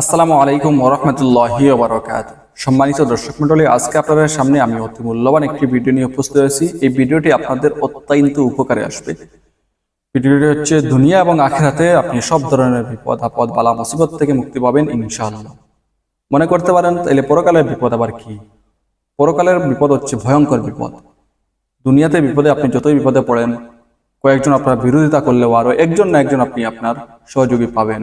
আসসালামু আলাইকুম ওরহমতুল্লাহি ওবরাকাত। সম্মানিত দর্শক মন্ডলী আজকে আপনাদের সামনে আমি অতি মূল্যবান একটি ভিডিও নিয়ে উপস্থিত হয়েছি। এই ভিডিওটি আপনাদের অত্যন্ত উপকারে আসবে। ভিডিওটি হচ্ছে দুনিয়া এবং আখেরাতে আপনি সব ধরনের বিপদ, আপদ, বালা, মুসিবত থেকে মুক্তি পাবেন ইনশাআল্লাহ। মনে করতে পারেন তাহলে পরকালের বিপদ আবার কি? পরকালের বিপদ হচ্ছে ভয়ঙ্কর বিপদ। দুনিয়াতে বিপদে আপনি যতই বিপদে পড়েন, কয়েকজন আপনার বিরোধিতা করলেও আরও একজন না একজন আপনি আপনার সহযোগী পাবেন।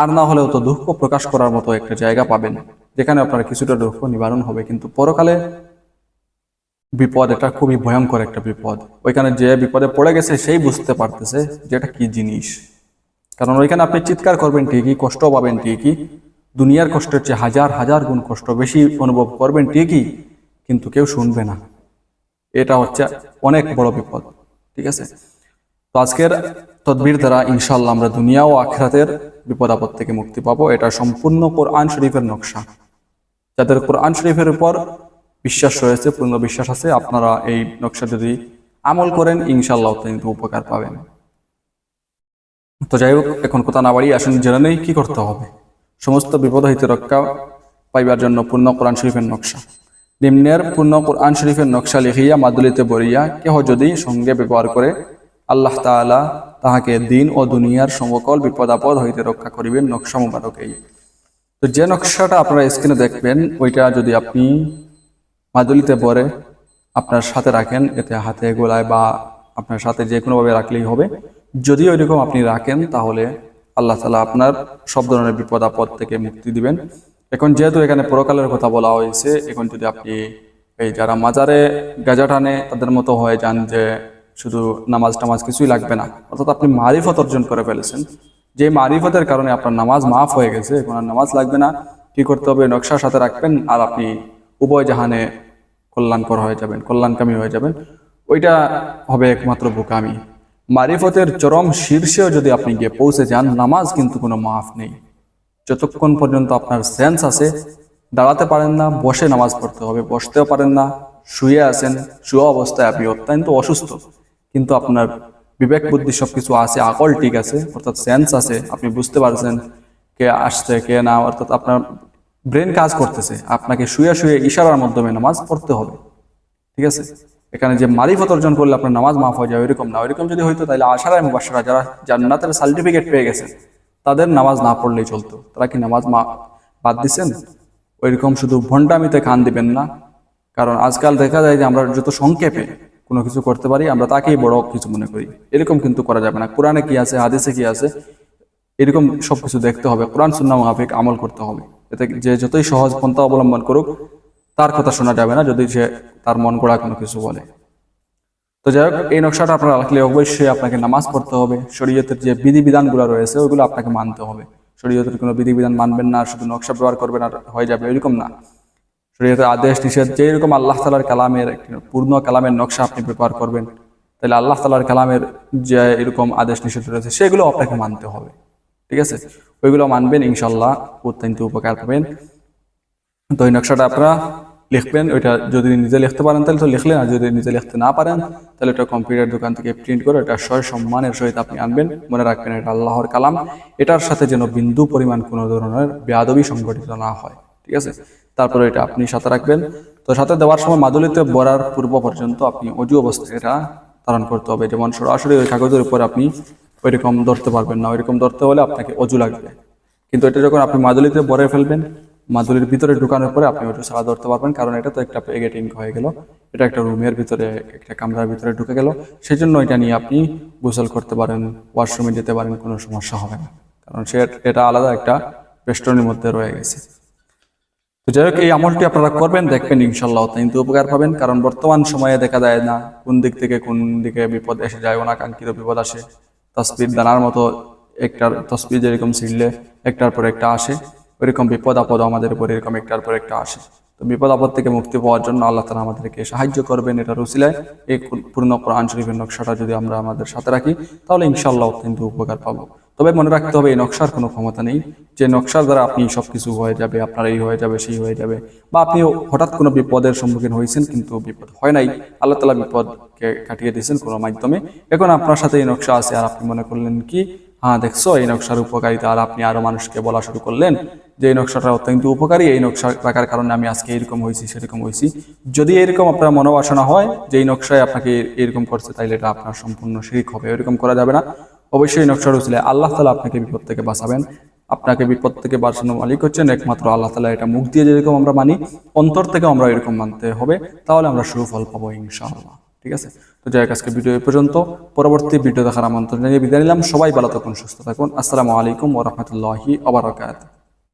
আর না হলেও তো দুঃখ প্রকাশ করার মতো একটা জায়গা পাবেন, যেখানে আপনার কিছুটা দুঃখ নিবারণ হবে। কিন্তু পরকালে বিপদ এটা খুবই ভয়ঙ্কর একটা বিপদ। ওইখানে যে বিপদে পড়ে গেছে সেই বুঝতে পারতেছে যে এটা কি জিনিস। কারণ ওইখানে আপনি চিৎকার করবেন ঠিকই কষ্ট পাবেন ঠিকই, দুনিয়ার কষ্টের চেয়ে হাজার হাজার গুণ কষ্ট বেশি অনুভব করবেন ঠিকই, কিন্তু কেউ শুনবে না। এটা হচ্ছে অনেক বড় বিপদ, ঠিক আছে? তো আজকের তদবির দ্বারা ইনশাল্লাহ আমরা দুনিয়া ও আখরাতের বিপদ আপদ থেকে মুক্তি পাবো। এটা সম্পূর্ণ কোরআন শরীফের নকশা। যাদের কোরআন শরীফের উপর বিশ্বাস রয়েছে, পূর্ণ বিশ্বাস আছে, আপনারা এই নকশা যদি আমল করেন ইনশাল্লাহ কিন্তু উপকার পাবেন। তো যাই হোক, এখন কথা না বাড়ি আসেন, জেনে নেই কি করতে হবে। সমস্ত বিপদ হইতে রক্ষা পাইবার জন্য পূর্ণ কোরআন শরীফের নকশা। নিম্নের পূর্ণ কোরআন শরীফের নকশা লিখিয়া, মাদুলিতে বরিয়া কেহ যদি সঙ্গে ব্যবহার করে আল্লাহ তাআলা তাহাকে দিন ও দুনিয়ার সমকল বিপদ আপদ হইতে রক্ষা করিবেন নকশা মুবারকেই। তো যে নকশাটা আপনারা স্ক্রিনে দেখবেন, ওইটা যদি আপনি মাদুলিতে পরে আপনার সাথে রাখেন, এতে হাতে, গোলায় বা আপনার সাথে যে কোনোভাবে রাখলেই হবে। যদি ওইরকম আপনি রাখেন, তাহলে আল্লাহ তালা আপনার সব ধরনের বিপদ আপদ থেকে মুক্তি দিবেন। এখন যেহেতু এখানে পরকালের কথা বলা হয়েছে, এখন যদি আপনি এই যারা মাজারে গাজা টানে, তাদের মতো হয়ে যান যে শুধু নামাজ টামাজ কিছুই লাগবে না, অর্থাৎ আপনি মারিফত অর্জন করে ফেলেছেন। যে মারিফতের কারণে আপনার নামাজ মাফ হয়ে গেছে, এখন আর নামাজ লাগবে না, কি করতে হবে নকশার সাথে রাখবেন, আর আপনি উভয় জাহানে কল্যাণকর হয়ে যাবেন, কল্যাণকামী হয়ে যাবেন। ওইটা হবে একমাত্র বোকামি। মারিফতের চরম শীর্ষেও যদি আপনি গিয়ে পৌঁছে যান, নামাজ কিন্তু কোনো মাফ নেই। যতক্ষণ পর্যন্ত আপনার সেন্স আছে, দাঁড়াতে পারেন না, বসে নামাজ পড়তে হবে, বসতেও পারেন না, শুয়ে আছেন, শুয়ে অবস্থায় আপনি অত্যন্ত অসুস্থ। কিন্তু আপনার বিবেক বুদ্ধি সবকিছু আছে, আকল ঠিক আছে, অর্থাৎ সেন্স আছে, আপনি বুঝতে পারছেন কে আসছে, কে না, অর্থাৎ আপনার ব্রেন কাজ করতেছে। আপনাকে শুয়ে শুয়ে ইশারার মাধ্যমে নামাজ পড়তে হবে, ঠিক আছে? এখানে যে মারিফত অর্জন করলে আপনার নামাজ মাফ হয়ে যায়, ওইরকম না। ওইরকম যদি হইতো, তাহলে আশারায় মুবাসারা যারা জান্নাতের সার্টিফিকেট পেয়ে গেছে তাদের নামাজ না পড়লেই চলতো। তারা কি নামাজ মা, বাদ দিচ্ছেন ওইরকম শুধু ভণ্ডামিতে কান দিবেন না, কারণ আজকাল দেখা যায় যে আমরা যত সংক্ষেপে কোনো কিছু করতে পারি, আমরা তাকেই বড় কিছু মনে করি। এরকম কিন্তু করা যাবে না। কোরআনে কি আছে, হাদিসে কি আছে, এরকম সবকিছু দেখতে হবে। কোরআন, সুন্না মাফিক আমল করতে হবে। এতে যে যতই সহজ পন্থা অবলম্বন করুক, তার কথা শোনা যাবে না যদি সে তার মন গড়া কোনো কিছু বলে। তো যাই হোক, এই নকশাটা আপনার রাখলে অবশ্যই আপনাকে নামাজ পড়তে হবে। শরীয়তের যে বিধিবিধানগুলো রয়েছে, ওইগুলো আপনাকে মানতে হবে। শরীয়তের কোনো বিধিবিধান মানবেন না, শুধু নকশা ব্যবহার করবেন আর হয়ে যাবে, এরকম না। শরীয়তের আদেশ, নিষেধ যে এরকম আল্লাহ তালার কালামের একটি পূর্ণ কালামের নকশা আপনি ব্যবহার করবেন, তাহলে আল্লাহ তালার কালামের যে এরকম আদেশ, নিষেধ রয়েছে, সেগুলো আপনাকে মানতে হবে। ঠিক আছে? ওইগুলো মানবেন ইনশাল্লাহ অত্যন্ত উপকার পাবেন। তো ওই নকশাটা আপনারা লিখবেন, ওইটা যদি নিজে লিখতে পারেন, তাহলে তো লিখলেন, আর যদি নিজে লিখতে না পারেন, তাহলে ওটা কম্পিউটার দোকান থেকে প্রিন্ট করে এটা সয় সম্মানের সহিত আপনি আনবেন। মনে রাখবেন, এটা আল্লাহর কালাম। এটার সাথে যেন বিন্দু পরিমাণ কোনো ধরনের বেয়াদবি সংগঠিত না হয়। ঠিক আছে? তারপরে এটা আপনি সাথে রাখবেন। তো সাথে দেওয়ার সময় মাদুলিতে বরার পূর্ব পর্যন্ত আপনি অজু অবস্থায় এটা ধারণ করতে হবে। যেমন সরাসরি ওই কাগজের উপর আপনি ওইরকম ধরতে পারবেন না। ওইরকম ধরতে হলে আপনাকে অজু লাগবে। কিন্তু এটা যখন আপনি মাদুলিতে বরে ফেলবেন, মাদুলির ভিতরে ঢুকানোর পরে আপনি ওটা ছাড়া ধরতে পারবেন। কারণ এটা তো একটা পেগেটিং হয়ে গেল। এটা একটা রুমের ভিতরে, একটা কামরার ভিতরে ঢুকে গেল। সেই জন্য এটা নিয়ে আপনি গোসল করতে পারেন, ওয়াশরুমে যেতে পারেন, কোনো সমস্যা হবে না। কারণ সে, এটা আলাদা একটা বেষ্টনীর মধ্যে রয়ে গেছে। তো যাই হোক, এই আমলটি আপনারা করবেন, দেখবেন ইনশাল্লাহ কিন্তু উপকার পাবেন। কারণ বর্তমান সময়ে দেখা যায় না কোন দিক থেকে কোন দিকে বিপদ এসে যায় অনাকাঙ্ক্ষিত বিপদ আসে। তসবির দানার মতো একটার, তসবির যেরকম ছিঁড়লে একটার পর একটা আসে, ওইরকম বিপদ আপদ আমাদের উপর, এরকম একটার পর একটা আসে। তো বিপদ আপদ থেকে মুক্তি পাওয়ার জন্য আল্লাহ তালা আমাদেরকে সাহায্য করবেন এটা রুসিলায় এই পূর্ণ কোরআন শরীফের নকশাটা যদি আমরা আমাদের সাথে রাখি, তাহলে ইনশাল্লাহ কিন্তু উপকার পাবো। তবে মনে রাখতে হবে, এই নকশার কোনো ক্ষমতা নেই। যে নকশার দ্বারা আপনি সবকিছু হয়ে যাবে, আপনার এই হয়ে যাবে, সেই হয়ে যাবে, বা আপনি হঠাৎ কোনো বিপদের সম্মুখীন হয়েছেন কিন্তু বিপদ হয় নাই, আল্লাহ তালা বিপদকে কাটিয়ে দিয়েছেন কোনো মাধ্যমে। এখন আপনার সাথে এই নকশা আছে, আর আপনি মনে করলেন কি হ্যাঁ দেখছ, এই নকশার উপকারিতা, আর আপনি আরও মানুষকে বলা শুরু করলেন যে এই নকশাটা অত্যন্ত উপকারী, এই নকশা রাখার কারণে আমি আজকে এরকম হয়েছি, সেরকম হয়েছি। যদি এরকম আপনার মনোবাসনা হয় যে এই নকশায় আপনাকে এরকম করছে, তাইলে এটা আপনার সম্পূর্ণ শিরিক হবে, এরকম করা যাবে না। অবশ্যই নকশা নকশার উচিলে আল্লাহ তালা আপনাকে বিপদ থেকে বাঁচাবেন। আপনাকে বিপদ থেকে বাঁচানো মালিক হচ্ছেন একমাত্র আল্লাহ তালা। এটা মুখ দিয়ে যেরকম আমরা মানি, অন্তর থেকে আমরা এরকম মানতে হবে, তাহলে আমরা সুফল পাবো ইনশাআল্লাহ। ঠিক আছে? তো যাই আজকে ভিডিও এ পর্যন্ত। পরবর্তী ভিডিও দেখার আমন্ত্রণ জানিয়ে বিদায় নিলাম। সবাই ভালো থাকুন, সুস্থ থাকুন। আসসালামু আলাইকুম ওরহমতুল্লাহি আবরাকাত